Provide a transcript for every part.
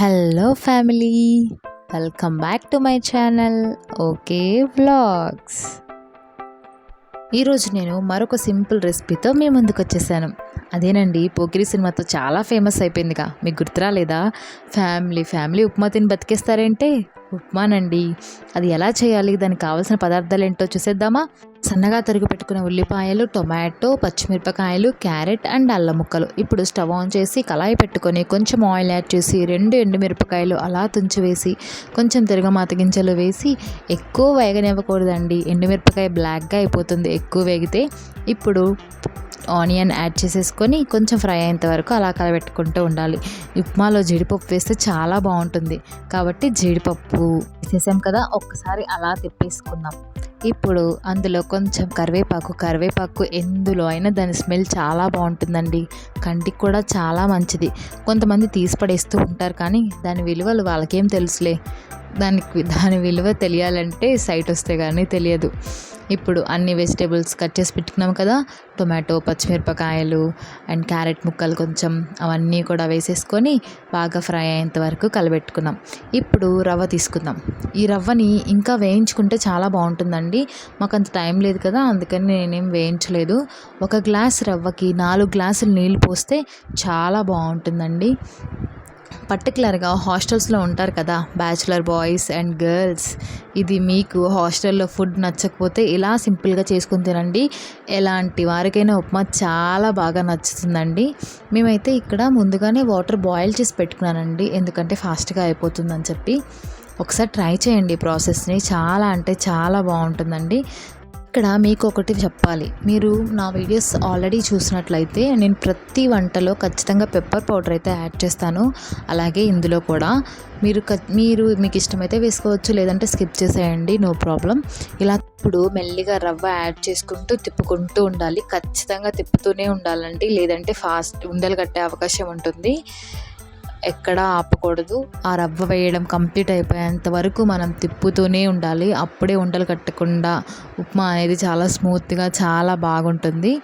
Hello family welcome back to my channel okay vlogs ఈరోజు నేను మరొక సింపుల్ రెసిపీతో మీ ముందుకు వచ్చేసాను. అదేనండి పోకిరి సినిమాతో చాలా ఫేమస్ అయిపోయిందిగా. మీకు గుర్తురాలేదా? ఫ్యామిలీ ఫ్యామిలీ ఉప్మా తిని బతికేస్తారంటే? ఉప్మానండి. అది ఎలా చేయాలి? దానికి కావాల్సిన పదార్థాలు ఏంటో చూసేద్దామా? సన్నగా తరుగు పెట్టుకున్న ఉల్లిపాయలు టొమాటో పచ్చిమిరపకాయలు క్యారెట్ అండ్ అల్లం ముక్కలు. ఇప్పుడు స్టవ్ ఆన్ చేసి కళాయి పెట్టుకొని కొంచెం ఆయిల్ యాడ్ చేసి రెండు ఎండుమిరపకాయలు అలా తుంచి వేసి కొంచెం తిరగమాత గింజలు వేసి ఎక్కువ వేగనివ్వకూడదండి. ఎండుమిరపకాయ బ్లాక్గా అయిపోతుంది ఎక్కువ వేగితే. ఇప్పుడు ఆనియన్ యాడ్ చేసేసుకొని కొంచెం ఫ్రై అయ్యేంత వరకు అలా కలబెట్టుకుంటూ ఉండాలి. ఉప్మాలో జీడిపప్పు వేస్తే చాలా బాగుంటుంది. కాబట్టి జీడిపప్పు వేసేసాం కదా ఒక్కసారి అలా తిప్పేసుకుందాం. ఇప్పుడు అందులో కొంచెం కరివేపాకు కరివేపాకు ఎందులో అయినా దాని స్మెల్ చాలా బాగుంటుందండి. కంటికి కూడా చాలా మంచిది. కొంతమంది తీసి పడేస్తూ ఉంటారు కానీ దాని విలువలు వాళ్ళకేం తెలుసులే. దానికి దాని విలువ తెలియాలంటే సైట్ వస్తే కానీ తెలియదు. ఇప్పుడు అన్ని వెజిటేబుల్స్ కట్ చేసి పెట్టుకున్నాం కదా. టొమాటో పచ్చిమిరపకాయలు అండ్ క్యారెట్ ముక్కలు కొంచెం అవన్నీ కూడా వేసేసుకొని బాగా ఫ్రై అయ్యేంత వరకు కలబెట్టుకున్నాం. ఇప్పుడు రవ్వ తీసుకుందాం. ఈ రవ్వని ఇంకా వేయించుకుంటే చాలా బాగుంటుందండి. మాకు అంత టైం లేదు కదా అందుకని నేనేం వేయించలేదు. ఒక గ్లాస్ రవ్వకి నాలుగు గ్లాసులు నీళ్ళు పోస్తే చాలా బాగుంటుందండి. పర్టికులర్గా హాస్టల్స్లో ఉంటారు కదా బ్యాచులర్ బాయ్స్ అండ్ గర్ల్స్. ఇది మీకు హాస్టల్లో ఫుడ్ నచ్చకపోతే ఇలా సింపుల్గా చేసుకుని తినండి. ఎలాంటి వారికైనా ఉప్మా చాలా బాగా నచ్చుతుందండి. మేమైతే ఇక్కడ ముందుగానే వాటర్ బాయిల్ చేసి పెట్టుకున్నానండి. ఎందుకంటే ఫాస్ట్గా అయిపోతుందని చెప్పి. ఒకసారి ట్రై చేయండి ప్రాసెస్ని. చాలా అంటే చాలా బాగుంటుందండి. ఇక్కడ మీకు ఒకటి చెప్పాలి. మీరు నా వీడియోస్ ఆల్రెడీ చూసినట్లయితే నేను ప్రతి వంటలో ఖచ్చితంగా పెప్పర్ పౌడర్ అయితే యాడ్ చేస్తాను. అలాగే ఇందులో కూడా మీరు మీరు మీకు ఇష్టమైతే వేసుకోవచ్చు లేదంటే స్కిప్ చేసేయండి నో ప్రాబ్లం. ఇలా ఇప్పుడు మెల్లిగా రవ్వ యాడ్ చేసుకుంటూ తిప్పుకుంటూ ఉండాలి. ఖచ్చితంగా తిప్పుతూనే ఉండాలండి. లేదంటే ఫాస్ట్ ఉండలు కట్టే అవకాశం ఉంటుంది. ఎక్కడా ఆపకూడదు. ఆ రవ్వ వేయడం కంప్లీట్ అయిపోయేంత వరకు మనం తిప్పుతూనే ఉండాలి. అప్పుడే ఉండలు కట్టకుండా ఉప్మా అనేది చాలా స్మూత్గా చాలా బాగుంటుంది.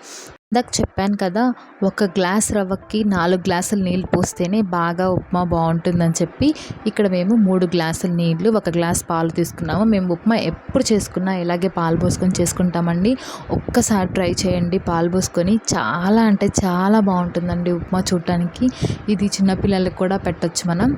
ఇందాక చెప్పాను కదా ఒక గ్లాస్ రవ్వకి నాలుగు గ్లాసులు నీళ్ళు పోస్తేనే బాగా ఉప్మా బాగుంటుందని చెప్పి ఇక్కడ మేము మూడు గ్లాసులు నీళ్ళు ఒక గ్లాస్ పాలు తీసుకున్నాము. మేము ఉప్మా ఎప్పుడు చేసుకున్నా ఇలాగే పాలు పోసుకొని చేసుకుంటామండి. ఒక్కసారి ట్రై చేయండి పాలు పోసుకొని. చాలా అంటే చాలా బాగుంటుందండి ఉప్మా చూడటానికి. ఇది చిన్నపిల్లలకు కూడా పెట్టచ్చు మనం.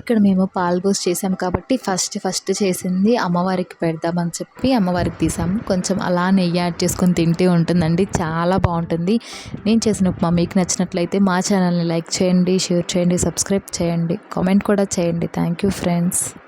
ఇక్కడ మేము పాలు పోసి చేసాం కాబట్టి ఫస్ట్ ఫస్ట్ చేసింది అమ్మవారికి పెడదామని చెప్పి అమ్మవారికి తీసాము. కొంచెం అలా నెయ్యి యాడ్ చేసుకొని తింటే ఉంటుందండి. చాలా బాగుంటుంది. నేను చేసిన ఉప్మా మీకు నచ్చినట్లయితే మా ఛానల్ని లైక్ చేయండి షేర్ చేయండి సబ్స్క్రైబ్ చేయండి కామెంట్ కూడా చేయండి. Thank you friends.